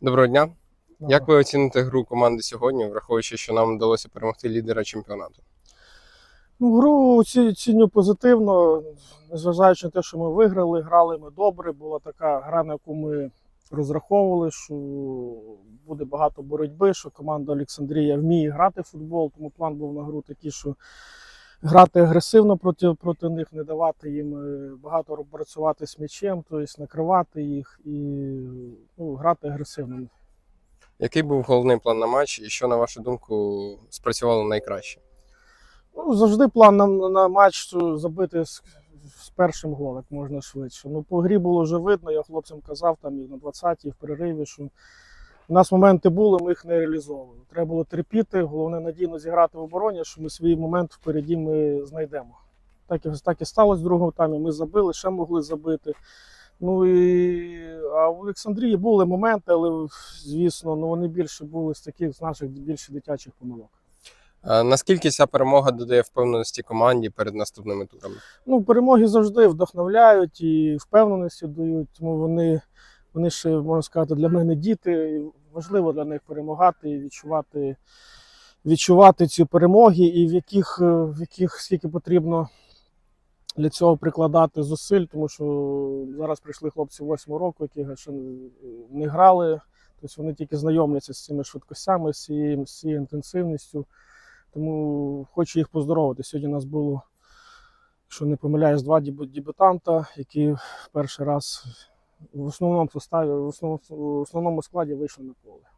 Доброго дня. Добре. Як ви оціните гру команди сьогодні, враховуючи, що нам вдалося перемогти лідера чемпіонату? Ну, гру ціню позитивно, незважаючи на те, що ми виграли, грали ми добре. Була така гра, на яку ми розраховували, що буде багато боротьби, що команда Олександрія вміє грати в футбол, тому план був на гру такий, що грати агресивно проти, проти них, не давати їм е, багато працювати з м'ячем, тобто накривати їх і ну, грати агресивно. Який був головний план на матч і що, на вашу думку, спрацювало найкраще? Ну, завжди план на, на матч забити з, з першим голом, як можна швидше. Ну, по грі було вже видно, я хлопцям казав там і на 20-й, і в перериві, що у нас моменти були, ми їх не реалізовували. Треба було терпіти, головне надійно зіграти в обороні, що ми свій момент впереді ми знайдемо. Так і, так і сталося в другому таймі. Ми забили, ще могли забити. Ну і а в Олександрії були моменти, але звісно, ну вони більше були з таких з наших більше дитячих помилок. Е, Наскільки ця перемога додає впевненості команді перед наступними турами? Ну, перемоги завжди вдохновляють і впевненості дають, тому вони, вони ще, можна сказати, для мене діти. Важливо для них перемагати і відчувати, відчувати ці перемоги, і в яких, е, в яких скільки потрібно для цього прикладати зусиль, тому що зараз прийшли хлопці 8 року, які ще не грали. Тобто вони тільки знайомляться з цими швидкостями, з цією, з цією інтенсивністю. Тому хочу їх поздоровити. Сьогодні у нас було якщо не помиляюсь, два дебютанта, які перший раз в основному составі, в основному, складі вийшли на поле.